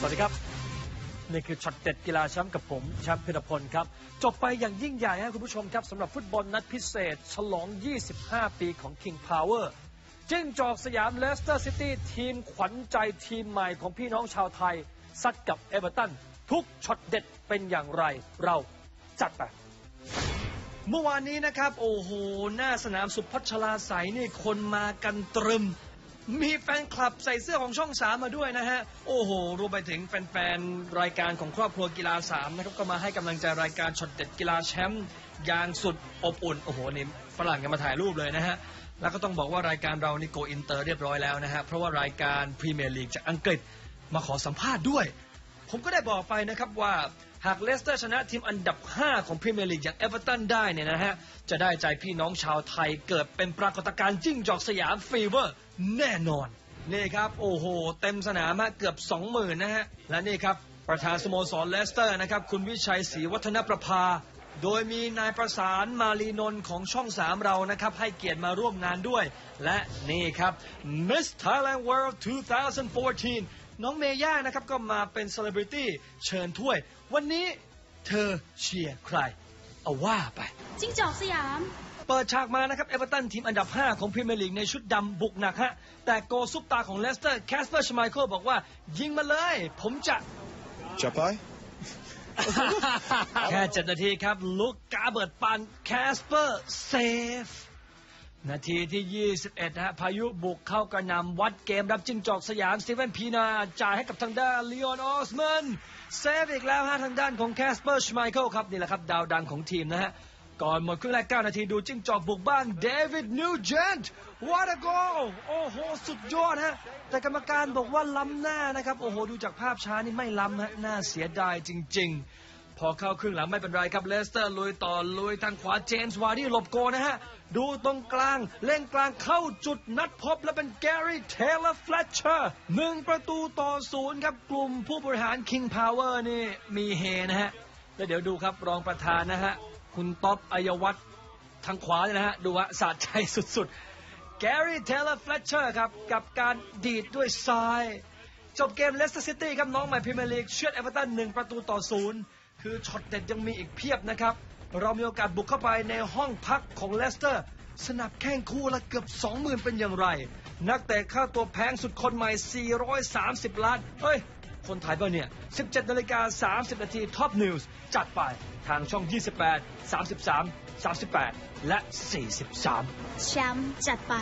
สวัสดีครับ นี่คือช็อตเด็ดกีฬาแชมป์กับผมแชมป์พิรพลครับ จบไปอย่างยิ่งใหญ่ครับคุณผู้ชมครับสำหรับฟุตบอลนัดพิเศษ ฉลอง 25 ปีของ King Power จิ้งจอกสยามเลสเตอร์ซิตี้ทีมขวัญใจทีมใหม่ของพี่น้องชาวไทย ซัดกับเอเวอร์ตัน ทุกช็อตเด็ดเป็นอย่างไรเราจัดไปเมื่อวานนี้นะครับ โอ้โห หน้าสนามสุพัชลาใสยนี่คนมากันตรึม มีแฟนคลับใส่เสื้อของช่องสามมาด้วยนะฮะ โอ้โหรวมไปถึงแฟนๆ รายการของครอบครัวกีฬาสามนะครับ ก็มาให้กำลังใจรายการช็อตเด็ดกีฬาแชมป์อย่างสุดอบอุ่น โอ้โหนี่ฝรั่งกันมาถ่ายรูปเลยนะฮะ แล้วก็ต้องบอกว่ารายการเรานี่โกอินเตอร์เรียบร้อยแล้วนะฮะ เพราะว่ารายการพรีเมียร์ลีกจากอังกฤษมาขอสัมภาษณ์ด้วย ผมก็ได้บอกไปนะครับว่าหากเลสเตอร์ชนะทีมอันดับ 5 ของพรีเมียร์ลีกอย่างเอเวอร์ตันได้เนี่ยนะฮะ จะได้ใจพี่น้องชาวไทยเกิดเป็นปรากฏการณ์จิ้งจอกสยามฟีเวอร์แน่นอน นี่ครับ โอ้โห เต็มสนามอะเกือบ 20,000 นะฮะ และนี่ครับ ประธานสโมสรเลสเตอร์นะครับ คุณวิชัยศรีวัฒนประภา โดยมีนายประสานมาลีนนท์ของช่อง 3 เรานะครับ ให้เกียรติมาร่วมงานด้วย และนี่ครับ Miss Thailand World 2014 น้องเมย่านะครับก็มาเป็นเซเลบริตี้เชิญถ้วย วันนี้เธอเชียร์ใคร เอาว่าไป จิ้งจอกสยาม เปิดฉากมานะครับเอเวอร์ตันทีมอันดับ 5 ของพรีเมียร์ลีกในชุดดำบุกหนักฮะ แต่โกซุปตาของเลสเตอร์แคสเปอร์ชไมเคิลบอกว่า ยิงมาเลย ผมจะ Chapai? แค่เจ็ดนาทีครับลุกกาเบิร์ตปันแคสเปอร์เซฟ นาทีที่ 21 ฮะ พายุบุกเข้ากระนำวัดเกมรับจิ้งจอกสยามสตีเฟนพีนาจ่ายให้กับทางด้านลีออนออสมันเซฟอีกแล้วฮะ ทางด้านของแคสเปอร์ชไมเคิลครับ นี่แหละครับ ดาวดังของทีมนะฮะ ก่อนหมดครึ่งแรก 9 นาทีดูจิ้งจอกบุกบ้านเดวิดนิวเจนต์ what a goal โอ้โห สุดยอดฮะ แต่กรรมการบอกว่าล้ำหน้านะครับ โอ้โห ดูจากภาพช้านี่ไม่ล้ำฮะ น่าเสียดายจริง ๆ พอเข้าครึ่งหลังไม่เป็นไรครับเลสเตอร์ลุยต่อลุยทางขวาเจมส์วาร์ดี้หลบโกนะฮะ ดูตรงกลาง เล่นกลางเข้าจุดนัดพบและเป็นแกรี่เทเลอร์แฟลชเชอร์หนึ่งประตูต่อศูนย์ครับกลุ่มผู้บริหาร King Power นี่มีเฮนะฮะ แล้วเดี๋ยวดูครับรองประธานนะฮะ คุณต๊อบอัยวัฒน์ทางขวาเนี่ยนะฮะ ดูฮะสะใจสุดๆแกรี่เทเลอร์แฟลชเชอร์ครับกับการดีดด้วยซ้าย จบเกมเลสเตอร์ซิตี้ครับน้องใหม่พรีเมียร์ลีกเชือดเอเวอร์ตันหนึ่งประตูต่อศูนย์ คือช็อตเด็ดยังมีอีกเพียบนะครับ เรามีโอกาสบุกเข้าไปในห้องพักของเลสเตอร์ สนับแข้งคู่ละเกือบ 20,000 เป็นอย่างไร นักเตะค่าตัวแพงสุดคนใหม่ 430 ล้าน เฮ้ย คนไทยป่ะเนี่ย 17นาฬิกา30 นาทีท็อปนิวส์จัดไปทางช่อง 28 33 38 และ 43 แชมป์จัดไป